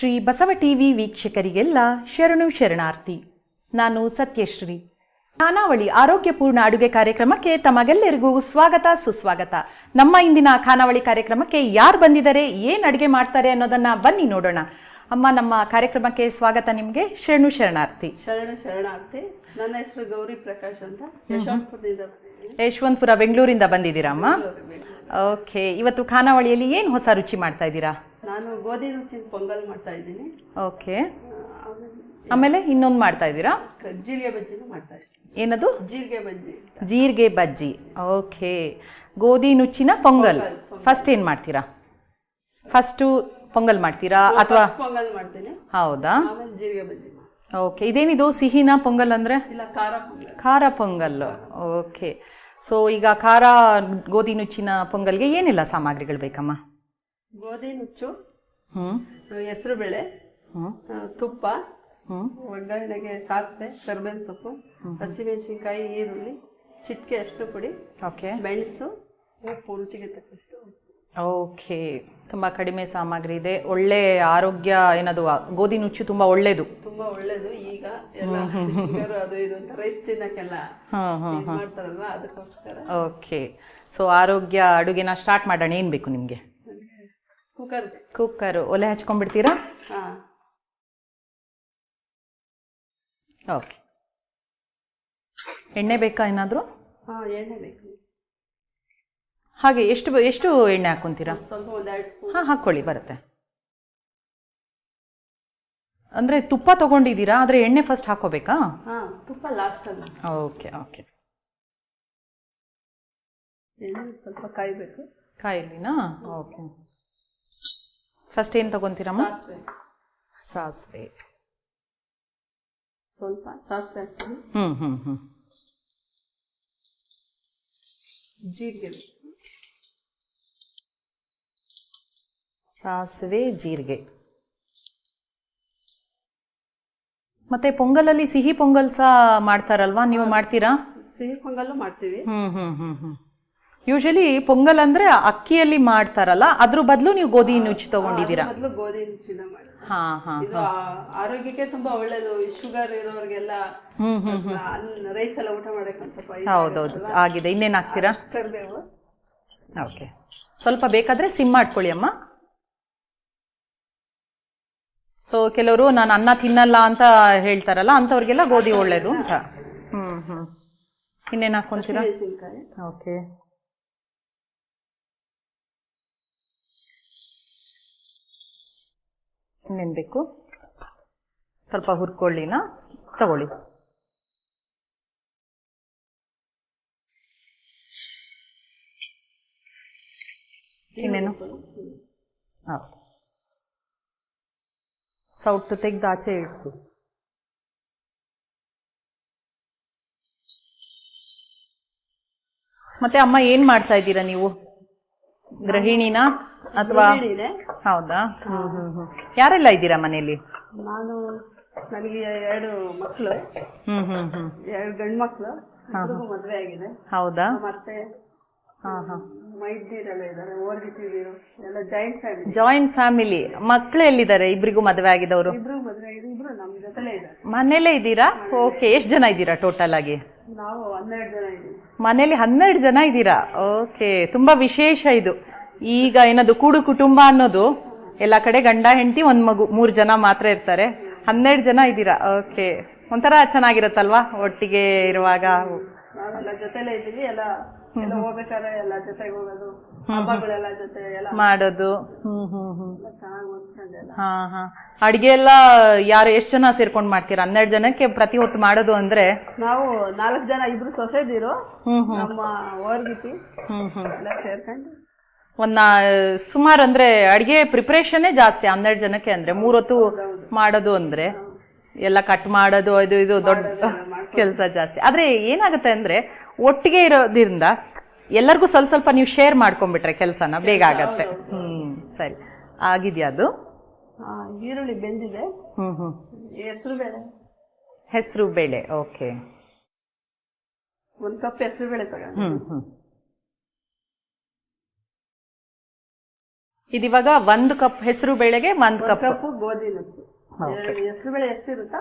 Shri Basava TV ವೀಕ್ಷಕರಿಗೆಲ್ಲ ಶರಣು ಶರಣಾರ್ಥಿ. ನಾನು ಸತ್ಯಶ್ರೀ. ಖಾನಾವಳಿ ಆರೋಗ್ಯಪೂರ್ಣ ಅಡುಗೆ ಕಾರ್ಯಕ್ರಮಕ್ಕೆ ತಮಗೆಲ್ಲರಿಗೂ ಸ್ವಾಗತ ಸುಸ್ವಾಗತ. ನಮ್ಮ ಇಂದಿನ ಖಾನಾವಳಿ ಕಾರ್ಯಕ್ರಮಕ್ಕೆ ಯಾರು ಬಂದಿದ್ದಾರೆ ಏನು ಅಡುಗೆ ಮಾಡ್ತಾರೆ ಅನ್ನೋದನ್ನ ಬನ್ನಿ ನೋಡೋಣ. ಅಮ್ಮ ನಮ್ಮ ಕಾರ್ಯಕ್ರಮಕ್ಕೆ ಸ್ವಾಗತ ನಿಮಗೆ. ಶರಣು ಶರಣಾರ್ಥಿ. ಶರಣು ಶರಣಾರ್ಥಿ. ನನ್ನ ಹೆಸರು ಗೌರಿ ಪ್ರಕಾಶ್ ಅಂತ. ಯಶವಂತಪುರ ಬೆಂಗಳೂರಿಂದ ಬಂದಿದ್ದೀರಾ ಅಮ್ಮ? ಓಕೆ ಇವತ್ತು ಖಾನಾವಳಿಯಲ್ಲಿ ಏನು ಹೊಸ ರುಚಿ ಮಾಡ್ತಾ ಇದ್ದೀರಾ? ನಾನು ಗೋಧಿ ರುಚಿನ ಪೊಂಗಲ್ ಮಾಡ್ತಾ ಇದ್ದೀನಿ. ಓಕೆ. ಆಮೇಲೆ ಇನ್ನೊಂದು ಮಾಡ್ತಾ ಇದ್ದೀರಾ? ಜೀರಿಗೆ ಬಜ್ಜಿನೂ ಮಾಡ್ತಾ ಇದ್ದೀನಿ. ಏನದು? ಜೀರಿಗೆ ಬಜ್ಜಿ. ಜೀರಿಗೆ ಬಜ್ಜಿ. ಓಕೆ. ಗೋಧಿ ನುಚ್ಚಿನ ಪೊಂಗಲ್. ಫಸ್ಟ್ ಏನು ಮಾಡ್ತೀರಾ? ಫಸ್ಟು ಪೊಂಗಲ್ ಮಾಡ್ತೀರಾ ಅಥವಾ ಪೊಂಗಲ್ ಮಾಡ್ತೀನಿ. ಹೌದಾ? ಜೀರಿಗೆ ಬಜ್ಜಿ ಓಕೆ. ಇದೇನಿದು? ಸಿಹಿನ ಪೊಂಗಲ್ ಅಂದರೆ? ಇಲ್ಲ ಖಾರ ಪೊಂಗಲ್. ಖಾರ ಪೊಂಗಲ್. ಓಕೆ. ಸೊ ಈಗ ಖಾರ ಗೋಧಿ ನುಚ್ಚಿನ ಪೊಂಗಲ್ಗೆ ಏನೆಲ್ಲ ಸಾಮಗ್ರಿಗಳು ಬೇಕಮ್ಮ? ಗೋಧಿ ನುಚ್ಚು ಹೆಸರು ಬೇಳೆ ತುಪ್ಪ ಒಗ್ಗರಣೆಗೆ ಸಾಸಿವೆ ಕರ್ಬೇವಿನ ಸೊಪ್ಪು ಹಸಿಮೆಣಸಿನ್ಕಾಯಿ ಈರುಳ್ಳಿ ಚಿಟ್ಕೆ ಅಷ್ಟು ಪುಡಿ ಓಕೆ. ಮೆಣಸು ಉಪ್ಪು ರುಚಿಗೆ ತಕ್ಕಷ್ಟು. ಓಕೆ. ತುಂಬ ಕಡಿಮೆ ಸಾಮಗ್ರಿ ಇದೆ. ಒಳ್ಳೆ ಆರೋಗ್ಯ ಏನದು ಗೋಧಿ ನುಚ್ಚು ತುಂಬ ಒಳ್ಳೇದು. ತುಂಬಾ ಒಳ್ಳೇದು. ಈಗ ಎಲ್ಲ ಅದು ಇದು ಅಂತ ರೈಸ್ ತಿನ್ನಕ್ಕೆಲ್ಲ ಇದ್ ಅದಕ್ಕೋಸ್ಕರ. ಓಕೆ. ಸೊ ಆರೋಗ್ಯ ಅಡುಗೆನ ಸ್ಟಾರ್ಟ್ ಮಾಡೋಣ. ಏನು ಬೇಕು ನಿಮಗೆ? ಕುಕ್ಕರ್ ಕುಕ್ಕರು ಒಲೆ ಹಚ್ಕೊಂಡ್ಬಿಡ್ತೀರಾ? ಹಾ. ಓಕೆ. ಎಣ್ಣೆ ಬೇಕಾ ಏನಾದರೂ? ಹಾ ಎಣ್ಣೆ ಬೇಕು. ಹಾಗೆ ಎಷ್ಟು ಎಷ್ಟು ಎಣ್ಣೆ ಹಾಕ್ಕೊಂತೀರಾ ಸ್ವಲ್ಪ ಒಂದ್ ಎರಡು ಸ್ಪೂನ್. ಹಾಂ ಹಾಕ್ಕೊಳ್ಳಿ ಬರುತ್ತೆ. ಅಂದರೆ ತುಪ್ಪ ತೊಗೊಂಡಿದ್ದೀರಾ? ಆದರೆ ಎಣ್ಣೆ ಫಸ್ಟ್ ಹಾಕೋಬೇಕಾ ಹಾ ತುಪ್ಪ ಲಾಸ್ಟ್ ಅಲ್ಲ. Okay okay. ಎಣ್ಣೆ ಸ್ವಲ್ಪ ಕಾಯಬೇಕು. ಕಾಯಿಲಿನಾ ಓಕೆ. ಫಸ್ಟ್ ಏನು ತಗೊಂತೀರಮ್ಮ? ಸಾಸಿವೆ. ಸಾಸಿವೆ. ಸ್ವಲ್ಪ ಸಾಸಿವೆ ಹಾಕ್ತೀನಿ. ಹ್ಞೂ ಹ್ಞೂ ಹ್ಞೂ ಜೀರಿಗೆ. ಸಾಸಿವೆ ಜೀರಿಗೆ. ಮತ್ತೆ ಪೊಂಗಲಲ್ಲಿ ಸಿಹಿ ಪೊಂಗಲ್ ಸಹ ಮಾಡ್ತಾರಲ್ವಾ? ನೀವು ಮಾಡ್ತೀರಾ? ಸಿಹಿ ಪೊಂಗಲ್ ಮಾಡ್ತೀವಿ. ಹ್ಮ್ ಹ್ಮ್ ಹ್ಮ್ ಹ್ಮ್. ಯೂಶಲಿ ಪೊಂಗಲ್ ಅಂದ್ರೆ ಅಕ್ಕಿಯಲ್ಲಿ ಮಾಡ್ತಾರಲ್ಲ ಅದ್ರ ಬದಲು ನೀವು ಗೋಧಿ ನುಚ್ಚು ತಗೊಂಡಿದ್ದೀರಾ? ಮೊದಲು ಗೋಧಿ ನುಚ್ಚಿನ ಮಾಡಿ ಹಾ ಹಾ ಇದು ಆ- ಆರೋಗ್ಯಕ್ಕೆ ತುಂಬಾ ಒಳ್ಳೇದು. ಶುಗರ್ ಇರೋರ್ಗೆಲ್ಲ ಹ್ಮ್ ಹ್ಮ್ ರೈಸ್ ಎಲ್ಲ ಊಟ ಮಾಡಕ್ಕೆ ಒಂದ್ ಸ್ವಲ್ಪ ಹೌದೌದು. ಆಗಿದೆ. ಇನ್ನೇನು ಹಾಕ್ತೀರಾ? ಕರಿಬೇವು. ಓಕೆ. ಸ್ವಲ್ಪ ಬೇಕಾದ್ರೆ ಸಿಮ್ ಮಾಡ್ಕೊಳ್ಳಿ ಅಮ್ಮ. ಸೊ ಕೆಲವರು ನಾನು ಅನ್ನ ತಿನ್ನಲ್ಲ ಅಂತ ಹೇಳ್ತಾರಲ್ಲ ಅಂಥವ್ರಿಗೆಲ್ಲ ಗೋಧಿ ಒಳ್ಳೇದು ಅಂತ. ಹ್ಮ್ ಹ್ಮ್. ಇನ್ನೇನು ಹಾಕ್ಕೊಂತೀರಾ? ಮೆಣಸಿನ್ಕಾಯಿ ಓಕೆ. ಇನ್ನೇನು ಬೇಕು ಸ್ವಲ್ಪ ಹುರ್ಕೊಳ್ಳಿನ? ತಗೊಳ್ಳಿ. ಇನ್ನೇನು? ಹಾಂ. ಸೌಟು ತೆಗ್ದು ಆಚೆ ಇಡ್ತು ಮತ್ತೆ ಅಮ್ಮ ಏನು ಮಾಡ್ತಾ ಇದ್ದೀರಾ ನೀವು? ಗೃಹಿಣಿನಾ ಅಥವಾ. ಹೌದಾ? ಹ್ಮ್ ಹ್ಮ್ ಹ್ಮ್ ಯಾರೆಲ್ಲ ಇದ್ದೀರಾ ಮನೆಯಲ್ಲಿ? ನಾನು ನನಗೆ ಎರಡು ಮಕ್ಕಳು ಹ್ಮ್ ಹ್ಮ್ ಹ್ಮ್. ಎರಡು ಗಂಡು ಮಕ್ಕಳು ಮದುವೆ ಆಗಿದೆ. ಹೌದಾ? ಮತ್ತೆ ಹಾ ಹಾ. ಮೈದ್ನೀರೆಲ್ಲ ಇದ್ದಾರೆ ಎಲ್ಲ ಜಾಯಿಂಟ್ ಫ್ಯಾಮಿಲಿ ಜಾಯಿಂಟ್ ಫ್ಯಾಮಿಲಿ ಮಕ್ಕಳು ಎಲ್ಲಿದ್ದಾರೆ? ಇಬ್ರಿಗೂ ಮದುವೆ ಆಗಿದವರು? ಇಬ್ರು ಮದುವೆ ಆಗಿದೆ ಇಬ್ರು ನಮ್ಮ ಜೊತೆಲೇ ಇದ್ದಾರೆ. ಮನೇಲೇ ಇದ್ದೀರಾ? ಓಕೆ ಎಷ್ಟು ಜನ ಇದ್ದೀರಾ ಟೋಟಲ್ ಆಗಿ? ನಾವು ಹನ್ನೆರಡು ಜನ ಇದ್ದೀವಿ. ಮನೇಲಿ ಹನ್ನೆರಡು ಜನ ಇದ್ದೀರಾ? ಓಕೆ ತುಂಬಾ ವಿಶೇಷ ಇದು. ಈಗ ಏನದು ಕೂಡು ಕುಟುಂಬ ಅನ್ನೋದು ಎಲ್ಲ ಕಡೆ ಗಂಡ ಹೆಂಡತಿ ಒಂದು ಮಗು ಮೂರು ಜನ ಮಾತ್ರ ಇರ್ತಾರೆ. ಹನ್ನೆರಡು ಜನ ಇದ್ದೀರಾ? ಓಕೆ ಒಂಥರ ಚೆನ್ನಾಗಿರುತ್ತಲ್ವಾ ಒಟ್ಟಿಗೆ ಇರುವಾಗ? ಮಾಡೋದು. ಅಡಿಗೆ ಎಲ್ಲ ಯಾರು ಎಷ್ಟು ಜನ ಸೇರ್ಕೊಂಡ್ ಮಾಡ್ತೀರಾ? ಹನ್ನೆರಡು ಜನಕ್ಕೆ ಪ್ರತಿ ಹೊತ್ತು ಮಾಡೋದು ಅಂದ್ರೆ? ನಾವು ನಾಲ್ಕು ಜನ ಇಬ್ರು ಸೊಸೆದಿರು. ನಮ್ಮ ಸೇರ್ಕೊಂಡು ಒಂದ ಸುಮಾರು ಅಂದ್ರೆ ಅಡಿಗೆ ಪ್ರಿಪರೇಷನ್ನೇ ಜಾಸ್ತಿ ಹನ್ನೆರಡು ಜನಕ್ಕೆ ಅಂದ್ರೆ. ಮೂರೊತ್ತು ಮಾಡೋದು ಅಂದ್ರೆ. ಎಲ್ಲ ಕಟ್ ಮಾಡೋದು ಇದು ಇದು ದೊಡ್ಡ ಕೆಲಸ ಜಾಸ್ತಿ. ಆದ್ರೆ ಏನಾಗುತ್ತೆ ಅಂದ್ರೆ ಒಟ್ಟಿಗೆ ಇರೋದ್ರಿಂದ ಎಲ್ಲರಿಗೂ ಸ್ವಲ್ಪ ಸ್ವಲ್ಪ ನೀವು ಶೇರ್ ಮಾಡ್ಕೊಂಡ್ಬಿಟ್ರೆ ಕೆಲಸನ ಬೇಗ ಆಗತ್ತೆ. ಹ್ಮ್ ಸರಿ. ಆಗಿದ್ಯಾ ಅದು? ಈರುಳ್ಳಿ ಬೆಂದಿದೆ. ಹ್ಮ್ ಹ್ಮ್. ಹೆಸರು ಬೇಳೆ. ಹೆಸರು ಬೇಳೆ ಓಕೆ. ಒಂದ್ ಕಪ್ ಹೆಸರು ಬೇಳೆ ತಗೊಂಡು. ಹ್ಮ್ ಹ್ಮ್. ಇದಿವಾಗ ಒಂದು ಕಪ್ ಹೆಸರು ಬೇಳೆಗೆ ಒಂದು ಕಪ್. ಕಪ್ಪು ಗೋಧಿ ನುಚ್ಚು ಹೆಸರು ಬೇಳೆ ಎಷ್ಟಿರುತ್ತಾ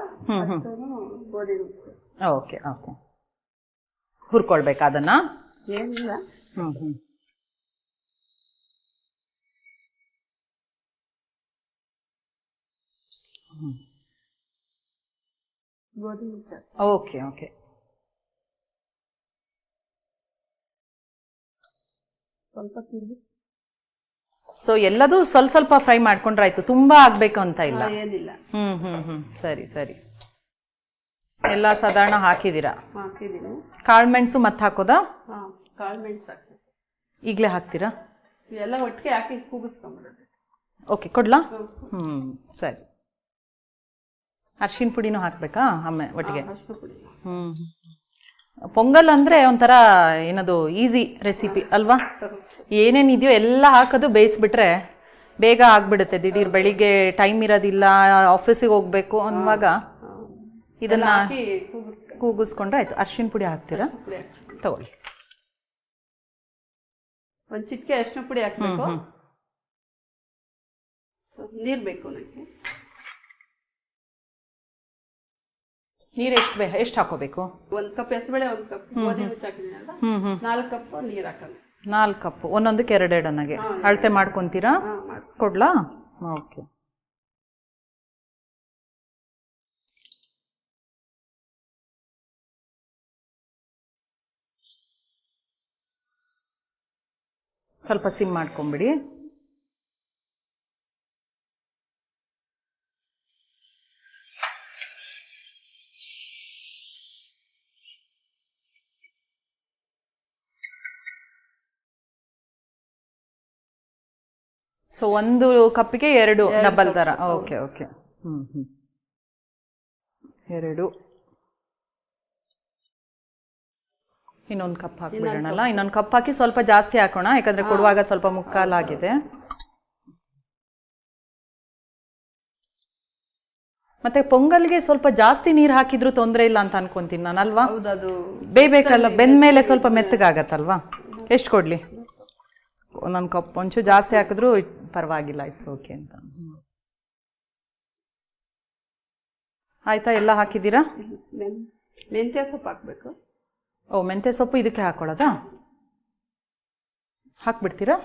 ಗೋಧಿ ನುಚ್ಚು ಓಕೆ ಓಕೆ. ಹುರ್ಕೊಳ್ಬೇಕಾ ಅದನ್ನ? ಏನಿಲ್ಲ. ಹ್ಮ್ ಹ್ಮ್. ಗೋಧಿ ನುಚ್ಚು ಓಕೆ ಓಕೆ. ಸ್ವಲ್ಪ ತಿರುಗಿ. ಸೊ ಎಲ್ಲದೂ ಸ್ವಲ್ಪ ಸ್ವಲ್ಪ ಫ್ರೈ ಮಾಡ್ಕೊಂಡ್ರಾಯ್ತು ತುಂಬಾ ಆಗ್ಬೇಕು ಅಂತ ಇಲ್ಲ. ಏನಿಲ್ಲ. ಹ್ಮ್ ಹ್ಮ್ ಹ್ಮ್. ಸರಿ ಸರಿ. ಎಲ್ಲ ಸಾಧಾರಣ ಹಾಕಿದೀರಾ ಹಾಕಿದ್ದೀನಿ. ಕಾಳ್ಮೆಣಸು ಮತ್ತೆ ಹಾಕೋದಾ? ಹಾ ಕಾಳು ಮೆಣಸು ಹಾಕಿ. ಈಗಲೇ ಹಾಕ್ತೀರಾ? ಎಲ್ಲ ಒಟ್ಟಿಗೆ ಹಾಕಿ ಕೂಗಿಸ್ಕೊಂಬಿಡೋದು ಓಕೆ ಕೊಡ್ಲಾ? ಹ್ಮ್. ಸರಿ. ಅರ್ಶಿನ ಪುಡಿನೂ ಹಾಕ್ಬೇಕಾ? ಆಮೇಲೆ ಒಟ್ಟಿಗೆ? ಅಷ್ಟು ಪುಡಿ. ಹ್ಮ್ ಪೊಂಗಲ್ ಅಂದ್ರೆ ಒಂಥರ ಏನದು ಈಸಿ ರೆಸಿಪಿ ಅಲ್ವಾ? ಏನೇನ್ ಇದೆಯೋ ಎಲ್ಲ ಹಾಕೋದು ಬೇಯಿಸ್ಬಿಟ್ರೆ ಬೇಗ ಆಗ್ಬಿಡುತ್ತೆ. ದಿಢೀರ್ ಬೆಳಿಗ್ಗೆ ಟೈಮ್ ಇರೋದಿಲ್ಲ ಆಫೀಸಿಗೆ ಹೋಗ್ಬೇಕು ಅನ್ನುವಾಗ ಇದನ್ನ ಕೂಗಿಸ್ಕೊಂಡ್ರೆ ಆಯ್ತು. ಅರ್ಶಿನ ಪುಡಿ ಹಾಕ್ತೀರಾ? ತಗೊಳ್ಳಿ. ಒಂದು ಚಿಟಿಕೆ ಅರ್ಶಿನ ಪುಡಿ ಹಾಕ್ಬೇಕು. ನೀರ್ ಬೇಕು ನನಗೆ ನೀರು ಎಷ್ಟು ಬೇ ಎಷ್ಟು ಹಾಕೋಬೇಕು? ಒಂದ್ ಕಪ್ ಹೆಸರುಬೇಳೆ ಒಂದ್ ಕಪ್. ಗೋಧಿ ಹಾಕಿದ್ನಲ್ಲ? ನಾಲ್ಕು ಕಪ್ ನೀರ್ ಹಾಕೋಣ. ನಾಲ್ಕು ಕಪ್ ಒಂದೊಂದಕ್ಕೆ ಎರಡು ಅಳತೆ ಅನ್ನಗೆ ಅಳತೆ ಮಾಡ್ಕೊತೀರಾ? ಕೊಡ್ಲಾ? ಓಕೆ. ಸ್ವಲ್ಪ ಸಿಮ್ ಮಾಡ್ಕೊಂಬಿಡಿ. ಸೊ ಒಂದು ಕಪ್ಪಿಗೆ ಎರಡು ಡಬಲ್ ತರ ಓಕೆ ಓಕೆ ಎರಡು. ಇನ್ನೊಂದು ಕಪ್ ಹಾಕ್ಬಿಡೋಣಲ್ಲ? ಇನ್ನೊಂದು ಕಪ್ ಹಾಕಿ ಸ್ವಲ್ಪ ಜಾಸ್ತಿ ಹಾಕೋಣ ಯಾಕಂದ್ರೆ ಕೊಡುವಾಗ ಸ್ವಲ್ಪ ಮುಕ್ಕಾಲಾಗಿದೆ ಮತ್ತೆ ಪೊಂಗಲ್ಗೆ ಸ್ವಲ್ಪ ಜಾಸ್ತಿ ನೀರು ಹಾಕಿದ್ರು ತೊಂದರೆ ಇಲ್ಲ ಅಂತ ಅನ್ಕೊಂತೀನಿ ನಾನು ಅಲ್ವಾ ಬೇಯ್ಬೇಕಲ್ಲ ಬೆಂದ ಬೆಂದ್ಮೇಲೆ ಸ್ವಲ್ಪ ಮೆತ್ತಗಾಗತ್ತಲ್ವಾ? ಎಷ್ಟು ಕೊಡ್ಲಿ? ಒಂದೊಂದು ಕಪ್ ಒಂಚೂರು ಜಾಸ್ತಿ ಹಾಕಿದ್ರು ಪರವಾಗಿಲ್ಲ ಇಟ್ಸ್ ಓಕೆ ಅಂತ. ಆಯ್ತಾ ಎಲ್ಲ ಹಾಕಿದ್ದೀರಾ? ಮೆಂತ್ಯ ಸೊಪ್ಪು ಹಾಕ್ಬೇಕು. ಓ ಮೆಂತ್ಯ ಸೊಪ್ಪು ಇದಕ್ಕೆ ಹಾಕೊಳ್ಳೋದಾ ಹಾಕ್ಬಿಡ್ತೀರಾ?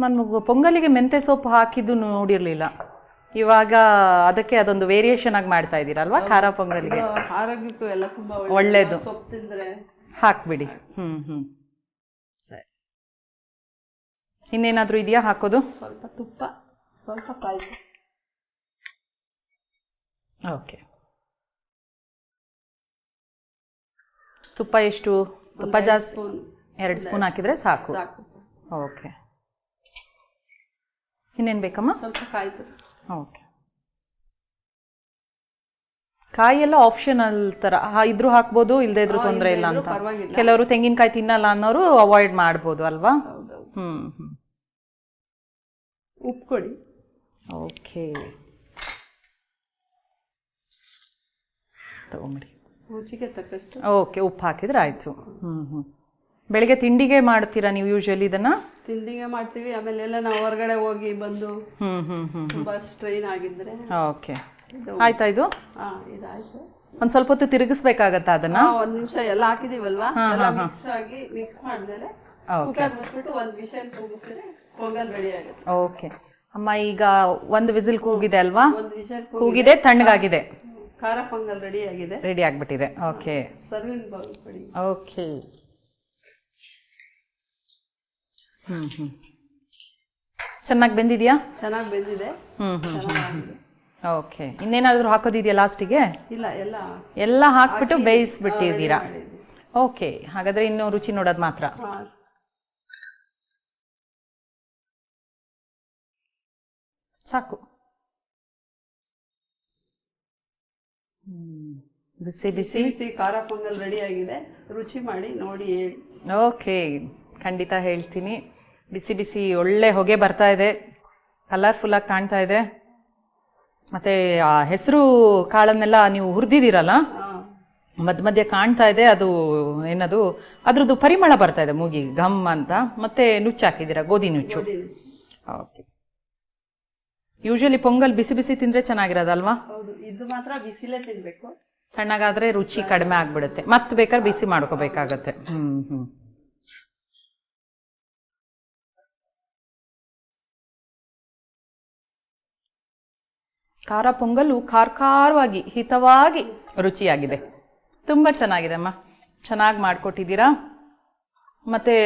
ನಾನು ಪೊಂಗಲಿಗೆ ಮೆಂತ್ಯ ಸೊಪ್ಪು ಹಾಕಿದ್ದು ನೋಡಿರಲಿಲ್ಲ. ಇವಾಗ ಅದಕ್ಕೆ ಅದೊಂದು ವೇರಿಯೇಷನ್ ಆಗಿ ಮಾಡ್ತಾ ಇದ್ದೀರಲ್ವಾ ಖಾರ ಪೊಂಗಲಿಗೆ. ಆರೋಗ್ಯಕ್ಕೂ ಎಲ್ಲ ತುಂಬಾ ಒಳ್ಳೇದು. ಸೊಪ್ಪು ತಿಂದ್ರೆ. ಹಾಕ್ಬಿಡಿ. ಹ್ಮ್ ಹ್ಮ್. ಇನ್ನೇನಾದ್ರೂ ಇದೆಯಾ ಹಾಕೋದು? ಸ್ವಲ್ಪ ತುಪ್ಪ ಸ್ವಲ್ಪ ಕಾಯಿ. ಓಕೆ. ತುಪ್ಪ ಎಷ್ಟು? ತುಪ್ಪ ಜಾಸ್ತಿ ಸ್ಪೂನ್. ಎರಡು ಸ್ಪೂನ್ ಹಾಕಿದ್ರೆ ಸಾಕು. ಸಾಕು ಸರ್ ಓಕೆ. ಇನ್ನೇನು ಬೇಕಮ್ಮ? ಸ್ವಲ್ಪ ಕಾಯಿ ಓಕೆ. ಕಾಯಿ ಎಲ್ಲ ಆಪ್ಷನಲ್ ತರ. ಇದ್ರು ಇದ್ರೂ ಹಾಕ್ಬೋದು ಇಲ್ಲದೆ ಇದ್ರೂ ತೊಂದರೆ ಇಲ್ಲ ಅಂತ. ಕೆಲವರು ತೆಂಗಿನಕಾಯಿ ತಿನ್ನಲ್ಲ ಅನ್ನೋರು ಅವಾಯ್ಡ್ ಮಾಡ್ಬೋದು ಅಲ್ವಾ? ಹ್ಮ್ ಹ್ಮ್. ಉಪ್ಪು ಕೊಡಿ ಓಕೆ. ತಗೊಂಬಿಡಿ. ರುಚಿಗೆ ತಕ್ಕಷ್ಟು. ಓಕೆ ಉಪ್ಪು ಹಾಕಿದ್ರೆ ಆಯ್ತು. ಹ್ಞೂ ಹ್ಞೂ ಬೆಳಿಗ್ಗೆ ತಿಂಡಿಗೆ ಮಾಡ್ತೀರಾ ನೀವು ಯೂಶಲಿ ಇದನ್ನ? ತಿಂಡಿಗೆ ಮಾಡ್ತೀವಿ ಆಮೇಲೆ ಎಲ್ಲ ನಾವು ಹೊರಗಡೆ ಹೋಗಿ ಬಂದು ಹ್ಞೂ ಹ್ಞೂ ಹ್ಞೂ ತುಂಬಾ ಸ್ಟ್ರೈನ್ ಆಗಿದ್ರೆ ಓಕೆ. ಇದು ಆಯ್ತಾ ಇದು? ಹಾ ಇದಾಯ್ತು. ಒಂದ್ ಸ್ವಲ್ಪ ಹೊತ್ತು ತಿರುಗಿಸ್ಬೇಕಾಗತ್ತಾ ಅದನ್ನ? ಒಂದು ನಿಮಿಷ ಎಲ್ಲ ಹಾಕಿದೀವಲ್ವಾ? ಎಲ್ಲ ಮಿಕ್ಸ್ ಆಗಿ ಮಿಕ್ಸ್ ಮಾಡಿದ್ರೆ ಓಕೆ ಕುಕ್ಕರ್ ಮುಚ್ಬಿಟ್ಟು ಒಂದ್ ವಿಷಲ್ ಕೂಗಿಸಿದ್ರೆ ಪೊಂಗಲ್ ರೆಡಿ ಆಗುತ್ತೆ. ಓಕೆ ಅಮ್ಮ ಈಗ ಒಂದು ವಿಸಿಲ್ ಕೂಗಿದೆ ಅಲ್ವಾ? ಒಂದ್ ವಿಷಲ್ ಕೂಗಿದೆ. ತಣ್ಣಗಾಗಿದೆ. ಖಾರ ಪೊಂಗಲ್ ರೆಡಿ ಆಗಿದೆ. ರೆಡಿ ಆಗ್ಬಿಟ್ಟಿದೆ. ಓಕೆ ಸರ್ವಿಂಗ್ ಬೌಲ್ ಕೊಡಿ ಓಕೆ ಹ್ಮ್ ಹ್ಮ್. ಚೆನ್ನಾಗಿ ಬೆಂದಿದ್ಯಾ? ಚೆನ್ನಾಗಿ ಬೆಂದಿದೆ. ಹ್ಮ್ ಹ್ಮ್ ಚೆನ್ನಾಗಿದೆ ಓಕೆ ಇನ್ನೇನಾದರೂ ಹಾಕೋದಿದೆಯಾ ಲಾಸ್ಟಿಗೆ? ಇಲ್ಲ ಎಲ್ಲ ಎಲ್ಲ ಹಾಕ್ಬಿಟ್ಟು ಬೇಯಿಸ್ಬಿಟ್ಟಿದ್ದೀರಾ? ಓಕೆ ಹಾಗಾದ್ರೆ ಇನ್ನು ರುಚಿ ನೋಡೋದು ಮಾತ್ರ. ಸಾಕು ಬಿಸಿ ಬಿಸಿ ಬಿಸಿ ಖಾರ ಪೊಂಗಲ್ ರೆಡಿ ಆಗಿದೆ. ರುಚಿ ಮಾಡಿ ನೋಡಿ ಹೇಳಿ. ಓಕೆ ಖಂಡಿತ ಹೇಳ್ತೀನಿ. ಬಿಸಿ ಬಿಸಿ ಒಳ್ಳೆ ಹೊಗೆ ಬರ್ತಾ ಇದೆ. ಕಲರ್ಫುಲ್ ಆಗಿ ಕಾಣ್ತಾ ಇದೆ. ಮತ್ತೆ ಆ ಹೆಸರು ಕಾಳನ್ನೆಲ್ಲ ನೀವು ಹುರಿದಿದ್ದೀರಲ್ಲ? ಮದ್ ಮಧ್ಯ ಮಧ್ಯೆ ಕಾಣ್ತಾ ಇದೆ. ಅದು ಏನದು? ಅದ್ರದ್ದು ಪರಿಮಳ ಬರ್ತಾ ಇದೆ. ಮೂಗಿ ಘಮ್ ಅಂತ. ಮತ್ತೆ ನುಚ್ಚು. ಹಾಕಿದ್ದೀರಾ ಗೋಧಿ ನುಚ್ಚು. ಓಕೆ ಯೂಶಲಿ ಪೊಂಗಲ್ ಬಿಸಿ ಬಿಸಿ ತಿಂದ್ರೆ ಚೆನ್ನಾಗಿರೋದಲ್ವಾ? ಇದು ಮಾತ್ರ ಬಿಸಿಲೇ ತಿನ್ಬೇಕು. ತಣ್ಣಗಾದ್ರೆ ರುಚಿ ಕಡಿಮೆ ಆಗ್ಬಿಡುತ್ತೆ. ಮತ್ತೆ ಬೇಕಾದ್ರೆ ಬಿಸಿ ಮಾಡ್ಕೋಬೇಕಾಗತ್ತೆ. ಹ್ಮ್ ಹ್ಮ್. ಖಾರ ಪೊಂಗಲ್ಲು ಖಾರ ಖಾರವಾಗಿ ಹಿತವಾಗಿ ರುಚಿಯಾಗಿದೆ. ತುಂಬ ಚೆನ್ನಾಗಿದೆ ಅಮ್ಮ. ಚೆನ್ನಾಗಿ ಮಾಡಿಕೊಟ್ಟಿದ್ದೀರಾ? ಮತ್ತೆ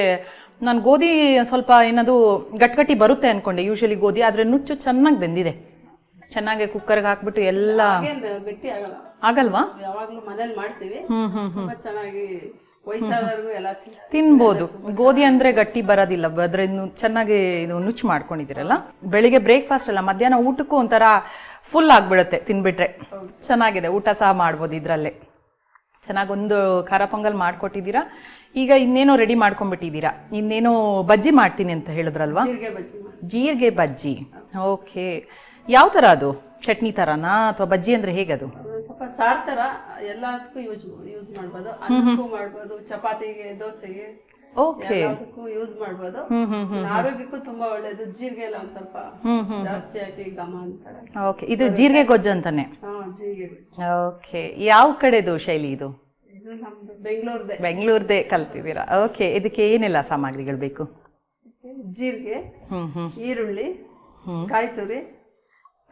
ನಾನು ಗೋಧಿ ಸ್ವಲ್ಪ ಏನದು ಗಟ್ಗಟ್ಟಿ ಬರುತ್ತೆ ಅನ್ಕೊಂಡೆ ಯೂಶಲಿ ಗೋಧಿ ಆದರೆ ನುಚ್ಚು ಚೆನ್ನಾಗಿ ಬೆಂದಿದೆ. ಚೆನ್ನಾಗಿ ಕುಕ್ಕರ್ಗೆ ಹಾಕ್ಬಿಟ್ಟು ಎಲ್ಲ ಗಟ್ಟಿ ಆಗಲ್ಲ. ಆಗಲ್ವಾ? ಯಾವಾಗ್ಲೂ ಮನೇಲಿ ಮಾಡ್ತೀವಿ. ಹ್ಮ್ ಹ್ಮ್ ಹ್ಮ್. ಚೆನ್ನಾಗಿ ವಯಸ್ಸಾದವ್ರಿಗೂ ಎಲ್ಲ ತಿನ್- ತಿನ್ಬೋದು. ಗೋಧಿ ಅಂದ್ರೆ ಗಟ್ಟಿ ಬರೋದಿಲ್ಲ ಅದ್ರ ಚೆನ್ನಾಗಿ ಇದು ನುಚ್ಚು ಮಾಡ್ಕೊಂಡಿದ್ದೀರಲ್ಲ? ಬೆಳಿಗ್ಗೆ ಬ್ರೇಕ್ಫಾಸ್ಟ್ ಅಲ್ಲ ಮಧ್ಯಾಹ್ನ ಊಟಕ್ಕೂ ಒಂಥರ ಫುಲ್ ಆಗ್ಬಿಡುತ್ತೆ ತಿನ್ಬಿಟ್ರೆ. ಚೆನ್ನಾಗಿದೆ ಊಟ ಸಹ ಮಾಡ್ಬೋದು ಇದ್ರಲ್ಲೇ. ಚೆನ್ನಾಗಿ ಒಂದು ಖಾರ ಪೊಂಗಲ್ ಮಾಡ್ಕೊಟ್ಟಿದ್ದೀರಾ? ಈಗ ಇನ್ನೇನೋ ರೆಡಿ ಮಾಡ್ಕೊಂಡ್ಬಿಟ್ಟಿದ್ದೀರಾ? ಇನ್ನೇನೋ ಬಜ್ಜಿ ಮಾಡ್ತೀನಿ ಅಂತ ಹೇಳಿದ್ರಲ್ವಾ? ಜೀರಿಗೆ ಬಜ್ಜಿ ಓಕೆ. ಯಾವ ಥರ ಅದು? ಚಟ್ನಿ ಥರನಾ ಅಥವಾ ಬಜ್ಜಿ ಅಂದ್ರೆ ಹೇಗದು ಅದು? ಸ್ವಲ್ಪ ಸಾರ್ ತರ ಎಲ್ಲದಕ್ಕೂ ಯೂಸ್ ಯೂಸ್ ಮಾಡ್ಬೋದು. ಅನ್ನಕ್ಕೂ ಮಾಡ್ಬೋದು ಚಪಾತಿಗೆ ದೋಸೆಗೆ ಓಕೆ. ಎಲ್ಲದಕ್ಕೂ ಯೂಸ್ ಮಾಡ್ಬೋದು. ಆರೋಗ್ಯಕ್ಕೂ ತುಂಬಾ ಒಳ್ಳೇದು. ಜೀರಿಗೆ ಎಲ್ಲ ಒಂದ್ ಸ್ವಲ್ಪ ಜಾಸ್ತಿ ಹಾಕಿ ಗಮ ಅಂತಾರೆ. ಓಕೆ. ಇದು ಜೀರಿಗೆ ಗೊಜ್ಜು ಅಂತಾನೆ? ಹಾ ಜೀರಿಗೆ ಓಕೆ. ಯಾವ ಕಡೆದು ಶೈಲಿ ಇದು? ಬೆಂಗಳೂರದೇ. ಬೆಂಗಳೂರದೇ ಕಲ್ತಿದ್ದೀರಾ? ಓಕೆ ಇದಕ್ಕೆ ಏನೆಲ್ಲ ಸಾಮಗ್ರಿಗಳು ಬೇಕು? ಜೀರಿಗೆ ಈರುಳ್ಳಿ. ಕಾಯಿ ತುರಿ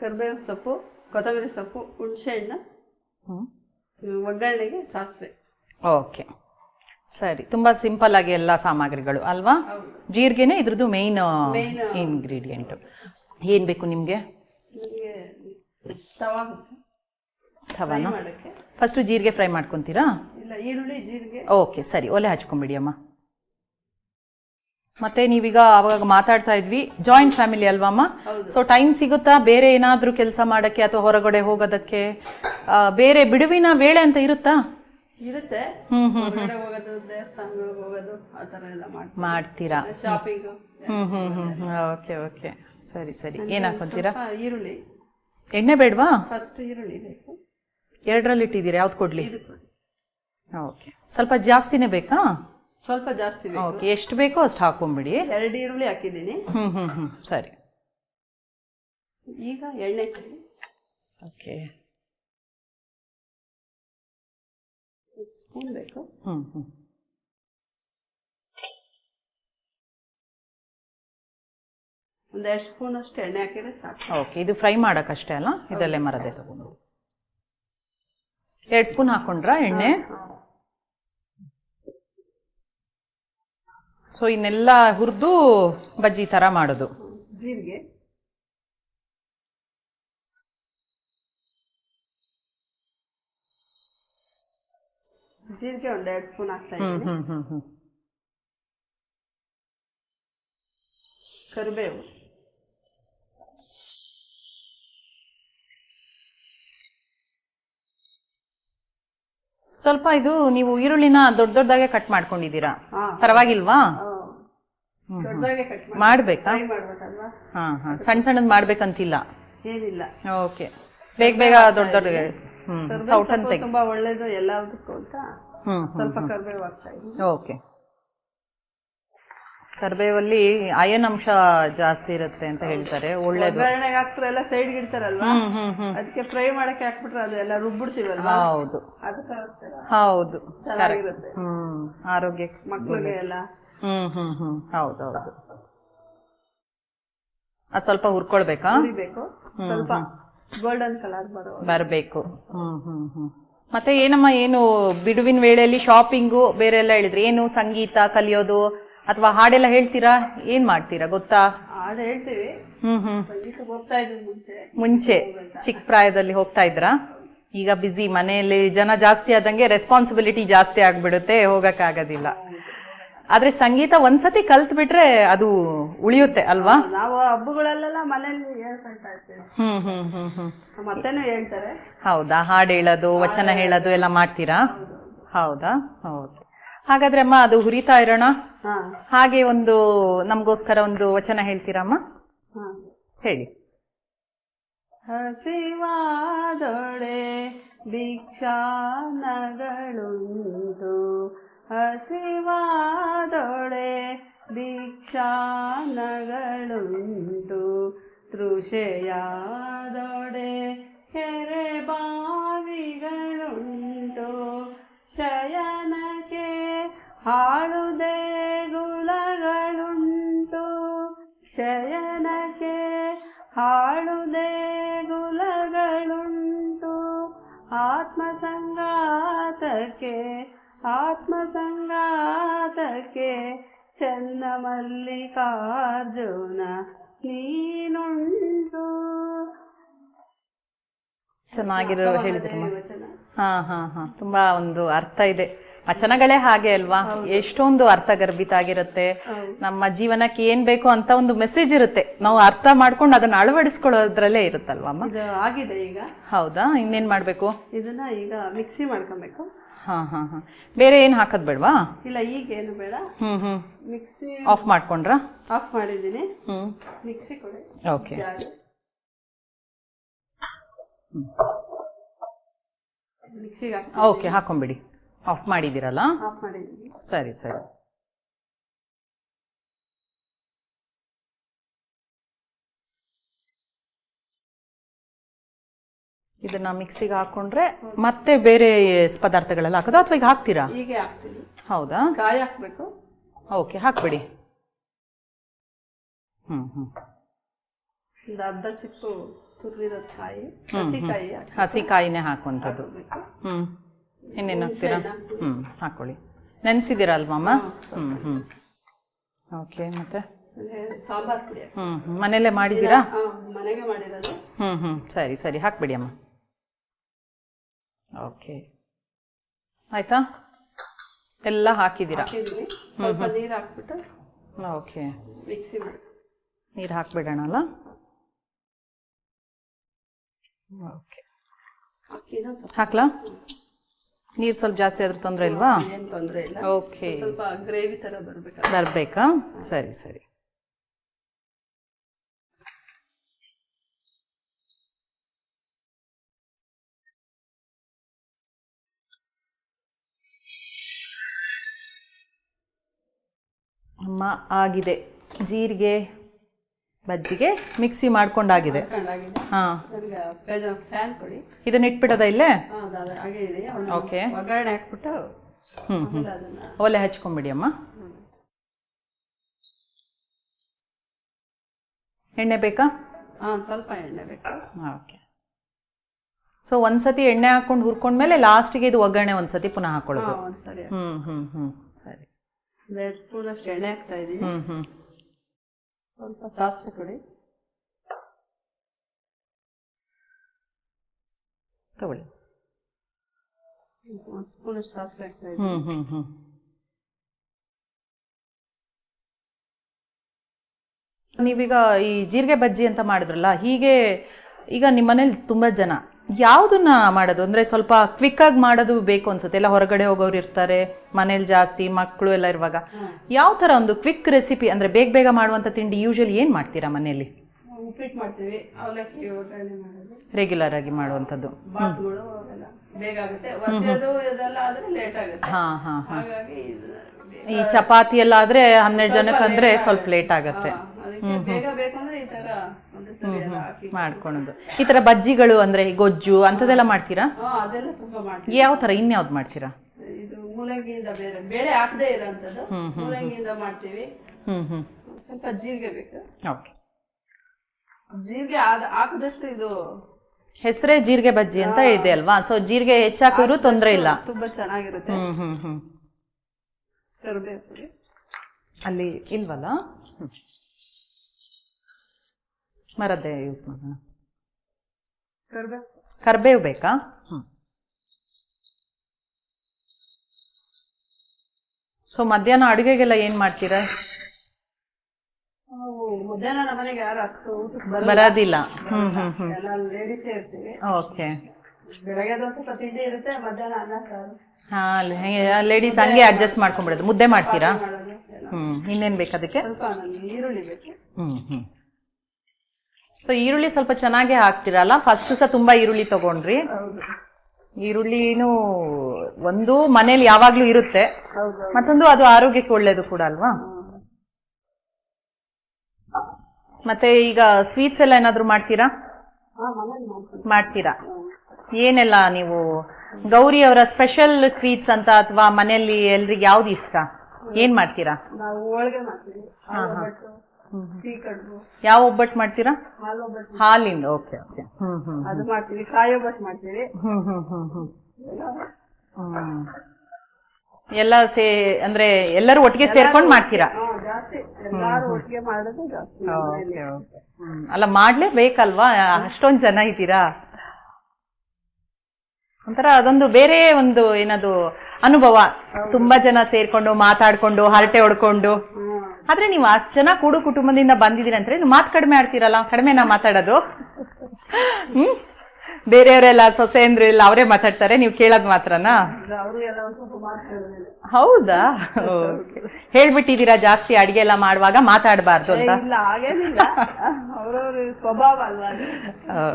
ಕರಿಬೇವಿನ ಸೊಪ್ಪು ಕೊತ್ತಂಬರಿ ಸೊಪ್ಪು ಹುಣಸೆಹಣ್ಣು ಒಗ್ಗರಣೆಗೆ ಸಾಸಿವೆ. ಓಕೆ ಸರಿ ತುಂಬ ಸಿಂಪಲ್ ಆಗಿ ಎಲ್ಲ ಸಾಮಗ್ರಿಗಳು ಅಲ್ವಾ? ಜೀರಿಗೆನೆ ಇದ್ರದ್ದು ಮೇನ್ ಇಂಗ್ರೀಡಿಯೆಂಟು ಏನು ಬೇಕು ನಿಮ್ಗೆ? ನಿಮಗೆ ತವಾ ಥವಾನ ಮಾಡಕ್ಕೆ. ಫಸ್ಟ್ ಜೀರಿಗೆ ಫ್ರೈ ಮಾಡ್ಕೊಂತೀರಾ? ಇಲ್ಲ ಈರುಳ್ಳಿ ಜೀರಿಗೆ. ಓಕೆ ಸರಿ ಒಲೆ ಹಚ್ಕೊಂಬಿಡಿ ಅಮ್ಮ. ಮತ್ತೆ ನೀವೀಗ ಅವಾಗ ಮಾತಾಡ್ತಾ ಇದ್ವಿ ಜಾಯಿಂಟ್ ಫ್ಯಾಮಿಲಿ ಅಲ್ವಮ್ಮ ಸೊ ಟೈಮ್ ಸಿಗುತ್ತಾ? ಬೇರೆ ಏನಾದರೂ ಕೆಲಸ ಮಾಡಕ್ಕೆ ಅಥವಾ ಹೊರಗಡೆ ಹೋಗೋದಕ್ಕೆ? ಬೇರೆ ಬಿಡುವಿನ ವೇಳೆ ಅಂತ ಇರುತ್ತಾ? ಇರುತ್ತೆ. ಹ್ಮ್ ಹ್ಮ್ ಹೊರಗಡೆ ಹೋಗೋದು ದೇವಸ್ಥಾನಗಳಿಗೆ ಹೋಗೋದು ಆ ಥರ ಎಲ್ಲ ಮಾಡ್ತೀವಿ. ಮಾಡ್ತೀರಾ? Shopping hmm hmm hmm okay okay ಸರಿ ಸರಿ. ಏನ್ ಹಾಕೊಂತೀರಾ ಈರುಳ್ಳಿ. ಎಣ್ಣೆ ಬೇಡವಾ? ಫಸ್ಟ್ ಈರುಳ್ಳಿ ಬೇಕು. ಎರಡರಲ್ಲಿ ಇಟ್ಟಿದ್ದೀರಾ ಯಾವ್ದು ಕೊಡ್ಲಿ? ಇದು ಕೊಡಿ. ಓಕೆ ಸ್ವಲ್ಪ ಜಾಸ್ತಿನೇ ಬೇಕಾ? ಸ್ವಲ್ಪ ಜಾಸ್ತಿ ಬೇಕು. ಓಕೆ ಎಷ್ಟು ಬೇಕೋ ಅಷ್ಟು ಹಾಕೊಂಬಿಡಿ. ಎರಡು ಈರುಳ್ಳಿ ಹಾಕಿದ್ದೀನಿ. ಹ್ಞೂ ಹ್ಞೂ ಹ್ಞೂ ಸರಿ. ಈಗ ಎಣ್ಣೆ ಹಾಕಿ. ಓಕೆ ಸ್ಪೂನ್ ಬೇಕು. ಹ್ಞೂ ಹ್ಞೂ ಒಂದ್ ಎರಡು ಸ್ಪೂನ್ ಅಷ್ಟು ಎಣ್ಣೆ ಹಾಕಿದ್ರೆ ಸಾಕು. ಓಕೆ ಇದು ಫ್ರೈ ಮಾಡೋಕ್ಕಷ್ಟೇ ಅಲ್ಲ? ಇದಲ್ಲೇ ಮರದೇ ತಗೊಂಡು. ಎರಡು ಸ್ಪೂನ್ ಹಾಕೊಂಡ್ರಾ ಎಣ್ಣೆ? ಸೊ ಇನ್ನೆಲ್ಲ ಹುರಿದು ಬಜ್ಜಿ ತರ ಮಾಡೋದು. ಜೀರಿಗೆ. ಜೀರಿಗೆ ಒಂದು ಎರಡು ಸ್ಪೂನ್ ಹಾಕ್ತಾ ಇದ್ದೀನಿ. ಕರಿಬೇವು. ಸ್ವಲ್ಪ ಇದು ನೀವು ಈರುಳ್ಳಿನ ದೊಡ್ಡ ದೊಡ್ಡದಾಗೆ ಕಟ್ ಮಾಡ್ಕೊಂಡಿದ್ದೀರಾ? ಪರವಾಗಿಲ್ವಾ? ಮಾಡ್ಬೇಕಾ. ಹಾ ಹಾ. ಸಣ್ಣ ಸಣ್ಣದ್ ಮಾಡ್ಬೇಕಂತಿಲ್ಲ? ಏನಿಲ್ಲ. ಓಕೆ. ಬೇಗ ಬೇಗ ದೊಡ್ಡ ದೊಡ್ಡ ಹ್ಮ್. ತುಂಬಾ ಒಳ್ಳೇದು ಎಲ್ಲದಕ್ಕೂ ಅಂತ ಸ್ವಲ್ಪ ಕರ್ಬೇವು ಹಾಕ್ತಾ ಓಕೆ. ಕರ್ಬೇವಲ್ಲಿ ಅಯನ್ ಅಂಶ ಜಾಸ್ತಿ ಇರುತ್ತೆ ಅಂತ ಹೇಳ್ತಾರೆ ಒಳ್ಳೇದು. ಒಗ್ಗರಣೆಗೆ ಸೈಡ್ ಇಡ್ತಾರಲ್ವಾ? ಅದಕ್ಕೆ ಫ್ರೈ ಮಾಡಕ್ಕೆ ಹಾಕ್ಬಿಟ್ರೆ ಅದೆಲ್ಲ ಎಲ್ಲ ರುಬ್ಬಿಡ್ತೀವಲ್ವಾ? ಹೌದು. ಹೌದು ಚೆನ್ನಾಗಿರುತ್ತೆ. ಹ್ಮ್ ಆರೋಗ್ಯ ಮಕ್ಕಳಿಗೆ ಎಲ್ಲ. ಹ್ಮ್ ಹ್ಮ್ ಹ್ಮ್. ಹೌದು ಹೌದು. ಅದ್ ಸ್ವಲ್ಪ ಹುರ್ಕೊಳ್ಬೇಕಾ? ಹುರಿಬೇಕು. ಸ್ವಲ್ಪ ಗೋಲ್ಡನ್ ಕಲರ್ ಬರಬೇಕು ಬರ್ಬೇಕು. ಹ್ಮ್ ಹ್ಮ್ ಹ್ಮ್. ಮತ್ತೆ ಏನಮ್ಮ ಏನು ಬಿಡುವಿನ ವೇಳೆಯಲ್ಲಿ ಶಾಪಿಂಗು ಬೇರೆ ಎಲ್ಲ ಹೇಳಿದ್ರಿ? ಏನು ಸಂಗೀತ ಕಲಿಯೋದು? ಅಥವಾ ಹಾಡೆಲ್ಲ ಹೇಳ್ತೀರಾ? ಏನ್ ಮಾಡ್ತೀರಾ? ಗೊತ್ತಾ? ಹಾಡು ಹೇಳ್ತೀವಿ. ಹ್ಮ್ ಹ್ಮ್. ಸಂಗೀತಕ್ಕೆ ಹೋಗ್ತಾ ಇದ್ವಿ ಮುಂಚೆ. ಮುಂಚೆ ಚಿಕ್ಕ ಪ್ರಾಯದಲ್ಲಿ ಹೋಗ್ತಾ ಇದ್ರಾ? ಈಗ ಬಿಸಿ ಮನೆಯಲ್ಲಿ ಜನ ಜಾಸ್ತಿ ಆದಂಗೆ ರೆಸ್ಪಾನ್ಸಿಬಿಲಿಟಿ ಜಾಸ್ತಿ ಆಗ್ಬಿಡುತ್ತೆ ಹೋಗಕ್ಕಾಗೋದಿಲ್ಲ. ಆದ್ರೆ ಸಂಗೀತ ಒಂದ್ಸತಿ ಕಲ್ತ್ ಬಿಟ್ರೆ ಅದು ಉಳಿಯುತ್ತೆ ಅಲ್ವಾ? ನಾವು ಹಬ್ಬಗಳಲ್ಲೆಲ್ಲ ಮನೆಯಲ್ಲಿ ಹೇಳ್ಕೊಳ್ತಾ ಇರ್ತೀವಿ. ಹ್ಮ್ ಹ್ಮ್ ಹ್ಮ್ ಹ್ಮ್. ನಮ್ಮ ಅತ್ತೆನೂ ಹೇಳ್ತಾರೆ. ಹೌದಾ? ಹಾಡು ಹೇಳೋದು ವಚನ ಹೇಳೋದು ಎಲ್ಲ ಮಾಡ್ತೀರಾ? ಹೌದಾ? ಹೌದು. ಹಾಗಾದ್ರೆ ಅಮ್ಮ ಅದು ಹುರಿತಾ ಇರೋಣ? ಹಾ. ಹಾಗೆ ಒಂದು ನಮಗೋಸ್ಕರ ಒಂದು ವಚನ ಹೇಳ್ತೀರಮ್ಮ? ಹಾ. ಹೇಳಿ. ಹಸಿವಾದೊಡೆ ಭಿಕ್ಷಾನಗಳುಂಟು ಹಸಿವಾದೊಡೆ ಭಿಕ್ಷಾನಗಳುಂಟು ತೃಷೆಯಾದೊಡೆ ಕೆರೆ ಬಾವಿಗಳುಂಟು. ಶಯನಕ್ಕೆ ಹಾಳು ಗುಲಗಳುಂಟು ಶಯನಕ್ಕೆ ಹಾಳು ಗುಲಗಳುಂಟು ಆತ್ಮಸಂಗಾತಕ್ಕೆ ಆತ್ಮಸಂಗಾತಕ್ಕೆ ಚೆನ್ನ ಮಲ್ಲಿಕಾರ್ಜುನ ನೀನುಂಟು. ಚೆನ್ನಾಗಿರೋ ಹೇಳಿದ್ರಮ್ಮ. ಹಾ ಹಾ ಹಾ. ತುಂಬಾ ಒಂದು ಅರ್ಥ ಇದೆ. ವಚನಗಳೇ ಹಾಗೆ ಅಲ್ವಾ? ಎಷ್ಟೊಂದು ಅರ್ಥಗರ್ಭಿತ ಆಗಿರುತ್ತೆ. ನಮ್ಮ ಜೀವನಕ್ಕೆ ಏನ್ ಬೇಕು ಅಂತ ಒಂದು ಮೆಸೇಜ್ ಇರುತ್ತೆ. ನಾವು ಅರ್ಥ ಮಾಡ್ಕೊಂಡು ಅದನ್ನ ಅಳವಡಿಸ್ಕೊಳ್ಳೋದ್ರಲ್ಲೇ ಇರುತ್ತಲ್ವಾ ಅಮ್ಮ? ಆಗಿದೆ ಈಗ. ಹೌದಾ? ಇನ್ನೇನ್ ಮಾಡ್ಬೇಕು? ಇದನ್ನ ಈಗ ಮಿಕ್ಸಿ ಮಾಡ್ಕೊಬೇಕು. ಹಾ ಹಾ ಹಾ. ಬೇರೆ ಏನ್ ಹಾಕೋದ್ ಬೇಡವಾ? ಇಲ್ಲ ಈಗ ಏನು ಬೇಡ. ಹ್ಮ್ ಹ್ಮ್. ಮಿಕ್ಸಿ ಆಫ್ ಮಾಡ್ಕೊಂಡ್ರಾ? ಆಫ್ ಮಾಡಿದ್ದೀನಿ. ಹ್ಮ್. ಮಿಕ್ಸಿ ಕೊಡಿ. ಓಕೆ ಓಕೆ ಹಾಕೊಂಬಿಡಿ. ಆಫ್ ಮಾಡಿದ್ದೀನಿ ಸರಿ ಸರಿ. ಇದನ್ನ ಮಿಕ್ಸಿಗೆ ಹಾಕೊಂಡ್ರೆ ಮತ್ತೆ ಬೇರೆ ಪದಾರ್ಥಗಳೆಲ್ಲ ಹಾಕೋದು? ಅಥವಾ ಈಗ ಹಾಕ್ತೀರಾ? ಹೀಗೆ ಹಾಕ್ತೀನಿ ಹೌದಾ? ಕಾಯಿ ಹಾಕ್ಬೇಕು. ಓಕೆ ಹಾಕ್ಬಿಡಿ. ಹ್ಮ್ ಹ್ಮ್. ಒಂದು ಅರ್ಧ ಚಿಪ್ಪು ತುರಿದಿರೋ ಕಾಯಿ ಹಸಿ ಕಾಯಿ ಹಸಿ ಕಾಯಿನೇ ಹಾಕುವಂಥದ್ದು ಹ್ಮ್. ಇನ್ನೇನು ಹಾಕ್ತೀರಾ? ಹ್ಞೂ ಹಾಕೊಳ್ಳಿ. ನೆನೆಸಿದ್ದೀರಾ ಅಲ್ವಮ್ಮ ಹ್ಞೂ ಹ್ಞೂ ಓಕೆ ಮತ್ತೆ? ಸಾಂಬಾರ್ ಪುಡಿ. ಮನೇಲೆ ಮಾಡಿದ್ದೀರಾ? ಮನೆಗೆ ಮಾಡಿರೋದು. ಹ್ಮ್ ಹ್ಮ್. ಸರಿ ಸರಿ. ಹಾಕ್ಬಿಡಿ ಅಮ್ಮ. ಓಕೆ. ಆಯ್ತಾ? ಎಲ್ಲ ಹಾಕಿದ್ದೀರಾ? ಹ್ಞೂ ಸ್ವಲ್ಪ ನೀರು ಹಾಕ್ಬಿಟ್ಟು ಓಕೆ. ಮಿಕ್ಸಿ ಮಾಡಿ. ನೀರು ಹಾಕ್ಬಿಡೋಣಲ್ಲ? ಓಕೆ. ಹಾಕ್ಲಾ? ನೀರು ಸ್ವಲ್ಪ ಜಾಸ್ತಿ ಆದ್ರೂ ತೊಂದರೆ ಇಲ್ವಾ? ಏನು ತೊಂದರೆ ಇಲ್ಲ. ಓಕೆ ಸ್ವಲ್ಪ ಗ್ರೇವಿ ತರ ಬರ್ಬೇಕಾ? ಬರ್ಬೇಕಾ? ಸರಿ ಸರಿ. ಅಮ್ಮ ಆಗಿದೆ. ಜೀರಿಗೆ ಬಜ್ಜಿಗೆ ಮಿಕ್ಸಿ ಮಾಡ್ಕೊಂಡಾಗಿದೆ. ಹಾಂ. ಇದನ್ನ ಇಟ್ಬಿಡೋದ ಇಲ್ಲೇ? ಓಕೆ. ಒಗ್ಗರಣೆ ಹಾಕ್ಬಿಟ್ಟು ಹ್ಞೂ ಹ್ಞೂ ಒಲೆ ಹಚ್ಕೊಂಬಿಡಿ ಅಮ್ಮ ಎಣ್ಣೆ ಬೇಕಾ? ಹಾಂ ಸ್ವಲ್ಪ ಎಣ್ಣೆ ಬೇಕಾ. ಓಕೆ. ಸೊ ಒಂದ್ಸತಿ ಎಣ್ಣೆ ಹಾಕೊಂಡು ಹುರ್ಕೊಂಡ್ಮೇಲೆ ಲಾಸ್ಟಿಗೆ ಇದು ಒಗ್ಗರಣೆ ಒಂದ್ಸತಿ ಪುನಃ ಹಾಕೊಳ್ಳೋದು. ಹ್ಞೂ ಹ್ಞೂ ಹ್ಞೂ ಸರಿ. ಎರಡು ಸ್ಪೂನ್ ಅಷ್ಟು ಎಣ್ಣೆ ಹಾಕ್ತಾ ಇದ್ದೀನಿ ಹ್ಞೂ ಹ್ಮ್. ಸ್ವಲ್ಪ ಸಾಸಿವೆ ಕೊಡಿ. ತಗೊಳ್ಳಿ. ಒಂದು ಸ್ಪೂನ್ ಸಾಸಿವೆ ಹಾಕ್ತಾ ನೀವೀಗ ಈ ಜೀರಿಗೆ ಬಜ್ಜಿ ಅಂತ ಮಾಡಿದ್ರಲ್ಲ ಹೀಗೆ ಈಗ ನಿಮ್ಮ ಮನೇಲಿ ತುಂಬಾ ಜನ ಯಾವ್ದನ್ನ ಮಾಡೋದು? ಅಂದರೆ ಸ್ವಲ್ಪ ಕ್ವಿಕ್ ಆಗಿ ಮಾಡೋದು ಬೇಕು ಅನ್ಸುತ್ತೆ. ಎಲ್ಲ ಹೊರಗಡೆ ಹೋಗೋರು ಇರ್ತಾರೆ ಮನೇಲಿ ಜಾಸ್ತಿ ಮಕ್ಕಳು ಎಲ್ಲ ಇರುವಾಗ. ಯಾವ ತರ ಒಂದು ಕ್ವಿಕ್ ರೆಸಿಪಿ ಅಂದ್ರೆ ಬೇಗ ಬೇಗ ಮಾಡುವಂತ ತಿಂಡಿ ಯೂಶಲಿ ಏನು ಮಾಡ್ತೀರಾ ಮನೆಯಲ್ಲಿ? ಉಪ್ಪಿಟ್ಟು ಮಾಡ್ತೀವಿ. ಅವಲಕ್ಕಿ ಒಗ್ಗರಣೆ ಮಾಡೋದು. ರೆಗ್ಯುಲರ್ ಆಗಿ ಮಾಡುವಂಥದ್ದು. ಬಾತ್ಗಳು ಅವೆಲ್ಲ ಬೇಗ ಆಗುತ್ತೆ. ಒಸೆಯೋದು ಇದೆಲ್ಲ ಆದ್ರೆ ಲೇಟ್ ಆಗುತ್ತೆ. ಹಾ ಹಾ ಹಾಗಾಗಿ ಈ ಚಪಾತಿ ಎಲ್ಲ ಆದ್ರೆ ಹನ್ನೆರಡು ಜನಕ್ಕೆ ಅಂದ್ರೆ ಸ್ವಲ್ಪ ಲೇಟ್ ಆಗತ್ತೆ. ಬೇಗ ಬೇಕಂದ್ರೆ ಈ ತರ ಒಂದೇ ಸರಿ ಎಲ್ಲ ಹಾಕಿ ಮಾಡ್ಕೊಳೋದು ಈ ತರ ಬಜ್ಜಿಗಳು ಅಂದ್ರೆ ಈ ಗೊಜ್ಜು ಅಂತದೆಲ್ಲ ಮಾಡ್ತೀರಾ? ಹಾ ಅದೆಲ್ಲ ತುಂಬಾ ಮಾಡ್ತೀವಿ. ಯಾವ ತರ ಇನ್ಯಾವ್ದು ಮಾಡ್ತೀರಾ? ಇದು ಮೂಲಂಗಿಯಿಂದ ಬೇರೆ. ಬೇಳೆ ಹಾಕದೇ ಇರೋಂಥದ್ದು. ಮೂಲಂಗಿಯಿಂದ ಮಾಡ್ತೀವಿ. ಹ್ಮ್ ಹ್ಮ್. ಸ್ವಲ್ಪ ಜೀರಿಗೆ ಬೇಕು. ಓಕೆ. ಜೀರಿಗೆ ಹಾಕದಷ್ಟು ಇದು ಹೆಸರೇ ಜೀರಿಗೆ ಬಜ್ಜಿ ಅಂತ ಇದೆ ಅಲ್ವಾ? ಸೊ ಜೀರಿಗೆ ಹೆಚ್ಚಾಕಿದ್ರು ತೊಂದರೆ ಇಲ್ಲ. ತುಂಬಾ ಚೆನ್ನಾಗಿರುತ್ತೆ. ಹ್ಮ್ ಹ್ಮ್ ಹ್ಮ್. ಕರಿಬೇವು ಅಲ್ಲಿ ಇಲ್ವಲ್ಲ. ಮರದ್ದೇ ಯೂಸ್ ಮಾಡೋಣ. ಕರಿಬೇವು ಕರ್ಬೇವು ಬೇಕಾ? ಹ್ಮ್. ಸೊ ಮಧ್ಯಾಹ್ನ ಅಡುಗೆಗೆಲ್ಲ ಏನು ಮಾಡ್ತೀರಾ? ನಾವು ಮಧ್ಯಾಹ್ನ ನಮ್ಮ ಮನೆಗೆ ಯಾರು ಅಷ್ಟು ಊಟಕ್ಕೆ ಬರೋದಿಲ್ಲ. ಹ್ಮ್ ಹ್ಮ್ ಹ್ಮ್. ಎಲ್ಲ ಲೇಡೀಸೇ ಇರ್ತೀವಿ. ಓಕೆ. ಬೆಳಗ್ಗೆ ದೋಸೆ ಪ್ರತಿದಿನ ಇರುತ್ತೆ ಮಧ್ಯಾಹ್ನ ಅನ್ನ ಸಾರು. ಹಾ ಲೇಡೀಸ್ ಹಂಗೆ ಅಡ್ಜಸ್ಟ್ ಮಾಡ್ಕೊಂಡ್ಬಿಡೋದು. ಮುದ್ದೆ ಮಾಡ್ತೀರಾ? ಮಾಡೋದು ಎಲ್ಲ. ಹ್ಮ್ ಇನ್ನೇನ್ ಬೇಕು ಅದಕ್ಕೆ? ಸ್ವಲ್ಪ ಈರುಳ್ಳಿ ಬೇಕು. ಹ್ಮ್ ಹ್ಮ್. ಸೊ ಈರುಳ್ಳಿ ಸ್ವಲ್ಪ ಚೆನ್ನಾಗೇ ಹಾಕ್ತಿರಲ್ಲ? ಫಸ್ಟ್ ಸಹ ತುಂಬಾ ಈರುಳ್ಳಿ ತಗೊಂಡ್ರಿ. ಹೌದು. ಈರುಳ್ಳಿನೂ ಒಂದು ಮನೇಲಿ ಯಾವಾಗ್ಲೂ ಇರುತ್ತೆ. ಹೌದು ಮತ್ತೊಂದು ಅದು ಆರೋಗ್ಯಕ್ಕೆ ಒಳ್ಳೇದು ಕೂಡ ಅಲ್ವಾ? ಮತ್ತೆ ಈಗ ಸ್ವೀಟ್ಸ್ ಎಲ್ಲ ಏನಾದ್ರು ಮಾಡ್ತೀರಾ? ಮಾಡ್ತೀರಾ? ಏನೆಲ್ಲ ನೀವು ಗೌರಿ ಅವರ ಸ್ಪೆಷಲ್ ಸ್ವೀಟ್ಸ್ ಅಂತ ಅಥವಾ ಮನೆಯಲ್ಲಿ ಎಲ್ರಿಗೆ ಯಾವ್ದು ಇಷ್ಟ? ಏನ್ ಮಾಡ್ತೀರಾ? ಯಾವ ಒಬ್ಬಟ್ಟು ಮಾಡ್ತೀರಾ? ಹಾಲಿಂದ ಓಕೆ ಓಕೆ. ಅದು ಮಾಡ್ತೀವಿ. ಕಾಯಿ ಒಬ್ಬಟ್ಟು ಮಾಡ್ತೀವಿ. ಎಲ್ಲ ಸೇ ಅಂದ್ರೆ ಎಲ್ಲರೂ ಒಟ್ಟಿಗೆ ಸೇರ್ಕೊಂಡು ಮಾಡ್ತೀರಾ? ಜಾಸ್ತಿ ಎಲ್ಲಾರು ಒಟ್ಟಿಗೆ ಮಾಡೋದು ಜಾಸ್ತಿ ನಮ್ಮ ಮನೇಲಿ. ಹ್ಮ್. ಅಲ್ಲ ಮಾಡ್ಲೇಬೇಕಲ್ವಾ ಅಷ್ಟೊಂದ್ ಜನ ಇದ್ದೀರಾ? ಒಂಥರ ಅದೊಂದು ಬೇರೆ ಒಂದು ಏನದು ಅನುಭವ. ತುಂಬಾ ಜನ ಸೇರ್ಕೊಂಡು ಮಾತಾಡ್ಕೊಂಡು ಹರಟೆ ಹೊಡ್ಕೊಂಡು. ಹ್ಮ್. ಆದ್ರೆ ನೀವು ಅಷ್ಟ್ ಜನ ಕೂಡು ಕುಟುಂಬದಿಂದ ಬಂದಿದ್ದೀರಿ ಅಂದ್ರೆ ನೀವು ಮಾತು ಕಡಿಮೆ ಆಡ್ತೀರಲ್ಲ ಕಡಿಮೆನಾ ಮಾತಾಡೋದು. ಹ್ಮ್? ಬೇರೆಯವರೆಲ್ಲ ಸೊಸೆಂದ್ರು ಇಲ್ಲ ಅವರೇ ಮಾತಾಡ್ತಾರೆ ನೀವು ಕೇಳೋದ್ ಮಾತ್ರನಾ? ಹೌದಾ? ಹೇಳ್ಬಿಟ್ಟಿದ್ದೀರಾ ಜಾಸ್ತಿ ಅಡಿಗೆ ಎಲ್ಲ ಮಾಡುವಾಗ ಮಾತಾಡಬಾರ್ದು ಅಂತ?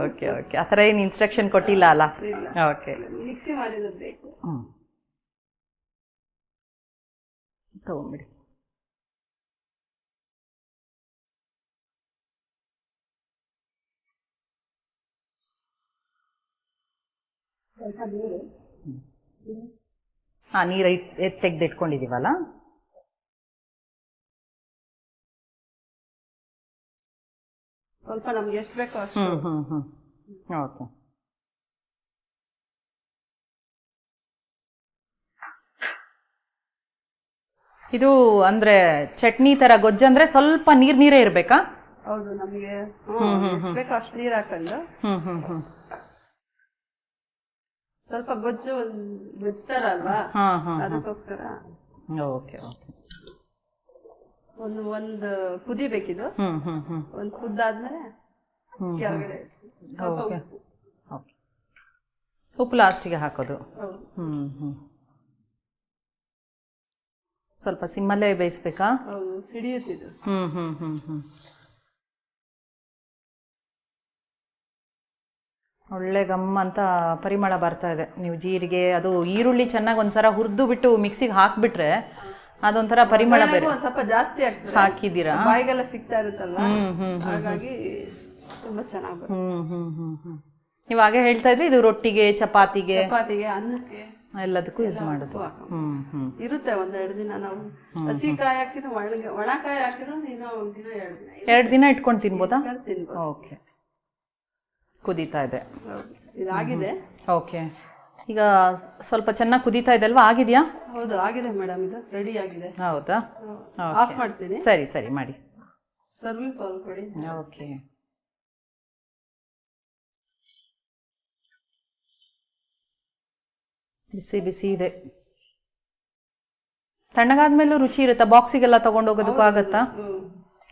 ಓಕೆ ಓಕೆ ಆತರ ಏನು ಇನ್ಸ್ಟ್ರಕ್ಷನ್ ಕೊಟ್ಟಿಲ್ಲ ಅಲ್ಲ? ಓಕೆ ತಗೊಂಬಿಡಿ ಸ್ವಲ್ಪ ನೀರು ಹಾ ನೀರ್ ಎತ್ ತೆಗ್ದು ಇಟ್ಕೊಂಡಿದೀವಲ್ಲ? ಸ್ವಲ್ಪ ನಮ್ಗೆ ಎಷ್ಟು ಬೇಕೋ ಅಷ್ಟು. Hmm hmm hmm. ಓಕೆ. ಇದು ಅಂದ್ರೆ ಚಟ್ನಿ ತರ ಗೊಜ್ಜಂದ್ರೆ ಸ್ವಲ್ಪ ನೀರ್ ನೀರೇ ಇರ್ಬೇಕಾ? ಹೌದು ನಮ್ಗೆ ಹ್ಮ್, ಹ್ಮ್, ಎಷ್ಟು ಬೇಕೋ ಅಷ್ಟು ನೀರ್ ಹಾಕೊಂಡು. ಹ್ಮ್ ಹ್ಮ್ ಹ್ಮ್. ಸ್ವಲ್ಪ ಗೊಜ್ಜು ಗೊಜ್ತಾರಲ್ವಾ ಅದಕ್ಕೋಸ್ಕರ ಓಕೆ ಓಕೆ. ಒಂದು ಒಂದು ಕುದಿ ಬೇಕಿದು. ಹ್ಮ್ ಹ್ಮ್ ಹ್ಮ್. ಒಂದು ಕುದ್ದಾದ್ಮೇಲೆ ಕೆಳಗಡೆ ಸ್ವಲ್ಪ ಓಕೆ. ಉಪ್ಪು. ಓಕೆ. ಉಪ್ಪು ಲಾಸ್ಟಿಗೆ ಹಾಕೋದು. ಹೌದು. ಹ್ಞೂ ಹ್ಮ್. ಸ್ವಲ್ಪ ಸಿಮ್ಮಲ್ಲೇ ಬೇಯಿಸ್ಬೇಕಾ? ಹೌದು ಸಿಡಿಯುತ್ತಿದ್ದು. ಹ್ಮ್ ಹ್ಮ್ ಹ್ಮ್ ಹ್ಮ್. ಒಳ್ಳೆ ಗಮ್ ಅಂತ ಪರಿಮಳ ಬರ್ತಾ ಇದೆ. ನೀವು ಜೀರಿಗೆ ಅದು ಈರುಳ್ಳಿ ಚೆನ್ನಾಗಿ ಒಂದ್ಸಲ ಹುರಿದು ಬಿಟ್ಟು ಮಿಕ್ಸಿಗೆ ಹಾಕ್ಬಿಟ್ರೆ ಅದೊಂಥರ ಪರಿಮಳ ಬೇರೆ. ಸ್ವಲ್ಪ ಜಾಸ್ತಿ ಹಾಕಿದೀರಾ ಹಾಕಿದ್ದೀರಾ? ಬಾಯಿಗೆಲ್ಲ ಸಿಗ್ತಾ ಇರುತ್ತಲ್ಲ ಹ್ಮ್ ಹ್ಮ್ ಹಾಗಾಗಿ ತುಂಬಾ ಚೆನ್ನಾಗಿ ಹ್ಮ್ ಹ್ಮ್ ಹ್ಮ್ ಹ್ಮ್. ನೀವು ಹಾಗೆ ಹೇಳ್ತಾ ಇದ್ರಿ ಇದು ರೊಟ್ಟಿಗೆ ಚಪಾತಿಗೆ ಚಪಾತಿಗೆ ಅನ್ನಕ್ಕೆ ಎಲ್ಲದಕ್ಕೂ ಯೂಸ್ ಮಾಡೋದು. ಹ್ಮ್ ಹ್ಮ್. ಇರುತ್ತೆ ಒಂದೆರಡು ದಿನ ನಾವು ಹಸಿ ಕಾಯಿ ಹಾಕಿದ್ರೆ ಒಣಗೆ ಒಣ ಕಾಯಿ ಹಾಕಿದ್ರೆ ದಿನ ಎರಡು ದಿನ ಎರಡು ದಿನ ಇಟ್ಕೊಂಡು ತಿನ್ಬೋದಾ? ತಿನ್ಬೋದು. ಓಕೆ. ಕುದೀತಾ ಇದೆ. ಇದಾಗಿದೆ? ಓಕೆ. ಈಗ ಸ್ವಲ್ಪ ಚೆನ್ನಾಗಿ ಕುದೀತಾ ಇದೆ ಅಲ್ವಾ? ಆಗಿದೆಯಾ? ಹೌದು ಆಗಿದೆ ಮೇಡಮ್ ಇದು. ರೆಡಿ ಆಗಿದೆ. ಹೌದಾ? ಆಫ್ ಮಾಡ್ತೀನಿ. ಸರಿ ಸರಿ ಮಾಡಿ. ಸರ್ವಿಂಗ್ ಬೌಲ್ ಕೊಡಿ. ಓಕೆ. ಬಿಸಿ ಬಿಸಿ ಇದೆ. ತಣ್ಣಗಾದ್ಮೇಲೂ ರುಚಿ ಇರುತ್ತಾ? ಬಾಕ್ಸಿಗೆಲ್ಲ ತಗೊಂಡೋಗೋದಕ್ಕೂ ಆಗತ್ತಾ.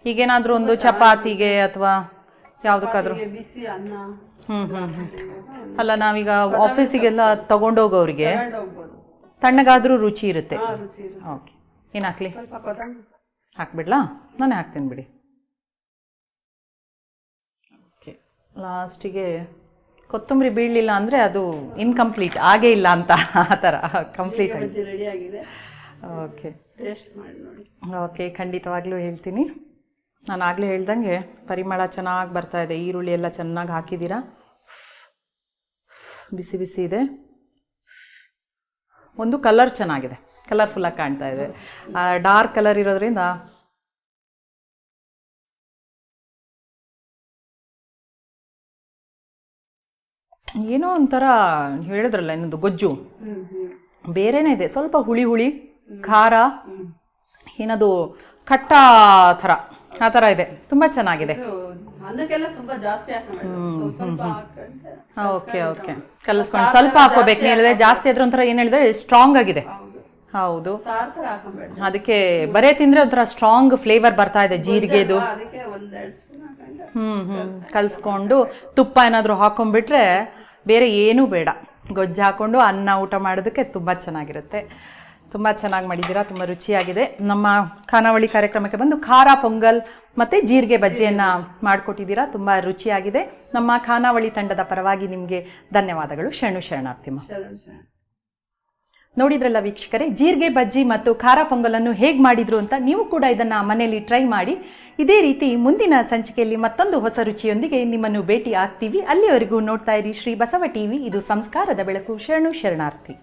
ಈಗೇನಾದ್ರೂ ಒಂದು ಚಪಾತಿಗೆ ಅಥವಾ ಯಾವ್ದಕ್ಕಾದ್ರೂ. ಹೀಗೆ ಬಿಸಿ ಅನ್ನ. ಹ್ಮ್ ಹ್ಮ್ ಹ್ಮ್. ಅಲ್ಲ ನಾವೀಗ ಆಫೀಸಿಗೆಲ್ಲ ತಗೊಂಡೋಗೋರಿಗೆ ತಗೊಂಡು ಹೋಗ್ಬೋದು ತಣ್ಣಗಾದ್ರೂ ರುಚಿ ಇರುತ್ತೆ. ಹಾ ರುಚಿ ಇರುತ್ತೆ. ಓಕೆ. ಏನು ಹಾಕ್ಲಿ? ಸ್ವಲ್ಪ ಕೊತ್ತಂಬರಿ ಹಾಕ್ಬಿಡ್ಲಾ? ನಾನೇ ಹಾಕ್ತೀನಿ ಬಿಡಿ. ಓಕೆ. ಲಾಸ್ಟಿಗೆ ಕೊತ್ತಂಬರಿ ಬೀಳಲಿಲ್ಲ ಅಂದರೆ ಅದು ಇನ್ಕಂಪ್ಲೀಟ್ ಆಗೇ ಇಲ್ಲ ಅಂತ. ಆ ಥರ. ಕಂಪ್ಲೀಟ್ ಆಗಿ ರೆಡಿ ಆಗಿದೆ. ಓಕೆ. ಟೇಸ್ಟ್ ಮಾಡಿ ನೋಡಿ. ಓಕೆ ಖಂಡಿತವಾಗ್ಲೂ ಹೇಳ್ತೀನಿ. ನಾನು ಆಗಲೇ ಹೇಳ್ದಂಗೆ ಪರಿಮಳ ಚೆನ್ನಾಗಿ ಬರ್ತಾ ಇದೆ. ಈರುಳ್ಳಿ ಎಲ್ಲ ಚೆನ್ನಾಗಿ ಹಾಕಿದ್ದೀರಾ? ಬಿಸಿ ಬಿಸಿ ಇದೆ. ಒಂದು ಕಲರ್ ಚೆನ್ನಾಗಿದೆ. ಕಲರ್ಫುಲ್ಲಾಗಿ ಕಾಣ್ತಾ ಇದೆ. ಡಾರ್ಕ್ ಕಲರ್ ಇರೋದ್ರಿಂದ ಏನೋ ಒಂಥರ ಹೇಳಿದ್ರಲ್ಲ ಇನ್ನೊಂದು ಗೊಜ್ಜು. ಬೇರೆನೇ ಇದೆ. ಸ್ವಲ್ಪ ಹುಳಿ ಹುಳಿ ಖಾರ ಏನದು ಕಟ್ಟ ಥರ. ಆ ಥರ ಇದೆ. ತುಂಬ ಚೆನ್ನಾಗಿದೆ. ಅನ್ನಕ್ಕೆಲ್ಲ ತುಂಬಾ ಜಾಸ್ತಿ ಓಕೆ ಓಕೆ. ಕಲಿಸ್ಕೊಂಡು. ಸ್ವಲ್ಪ ಹಾಕೋಬೇಕು ನೀವು ಹೇಳಿದ್ರೆ ಜಾಸ್ತಿ ಆದ್ರೆ ಒಂಥರ ಏನು ಹೇಳಿದ್ರೆ ಸ್ಟ್ರಾಂಗ್ ಆಗಿದೆ. ಹೌದು. ಅದಕ್ಕೆ ಬರೇ ತಿಂದ್ರೆ ಒಂಥರ ಸ್ಟ್ರಾಂಗ್ ಫ್ಲೇವರ್ ಬರ್ತಾ ಇದೆ ಜೀರಿಗೆದು ಹ್ಮ್ ಹ್ಮ್. ಕಲಿಸ್ಕೊಂಡು ತುಪ್ಪ ಏನಾದರೂ ಹಾಕೊಂಡ್ಬಿಟ್ರೆ ಬೇರೆ ಏನೂ ಬೇಡ. ಗೊಜ್ಜು ಹಾಕೊಂಡು ಅನ್ನ ಊಟ ಮಾಡೋದಕ್ಕೆ ತುಂಬ ಚೆನ್ನಾಗಿರುತ್ತೆ. ತುಂಬ ಚೆನ್ನಾಗಿ ಮಾಡಿದ್ದೀರಾ, ತುಂಬ ರುಚಿಯಾಗಿದೆ. ನಮ್ಮ ಖಾನಾವಳಿ ಕಾರ್ಯಕ್ರಮಕ್ಕೆ ಬಂದು ಖಾರ ಪೊಂಗಲ್ ಮತ್ತು ಜೀರಿಗೆ ಬಜ್ಜಿಯನ್ನು ಮಾಡಿಕೊಟ್ಟಿದ್ದೀರಾ, ತುಂಬ ರುಚಿಯಾಗಿದೆ. ನಮ್ಮ ಖಾನಾವಳಿ ತಂಡದ ಪರವಾಗಿ ನಿಮಗೆ ಧನ್ಯವಾದಗಳು. ಶರಣು ಶರಣಾರ್ಥಿಮ. ಶರಣು ಶರಣ ನೋಡಿದ್ರಲ್ಲ ವೀಕ್ಷಕರೇ, ಜೀರಿಗೆ ಬಜ್ಜಿ ಮತ್ತು ಖಾರ ಪೊಂಗಲನ್ನು ಹೇಗೆ ಮಾಡಿದ್ರು ಅಂತ ನೀವು ಕೂಡ ಇದನ್ನು ಮನೆಯಲ್ಲಿ ಟ್ರೈ ಮಾಡಿ. ಇದೇ ರೀತಿ ಮುಂದಿನ ಸಂಚಿಕೆಯಲ್ಲಿ ಮತ್ತೊಂದು ಹೊಸ ರುಚಿಯೊಂದಿಗೆ ನಿಮ್ಮನ್ನು ಭೇಟಿ ಆಗ್ತೀವಿ. ಅಲ್ಲಿವರೆಗೂ ನೋಡ್ತಾ ಇರಿ ಶ್ರೀ ಬಸವ ಟಿವಿ. ಇದು ಸಂಸ್ಕಾರದ ಬೆಳಕು. ಶರಣು ಶರಣಾರ್ಥಿ.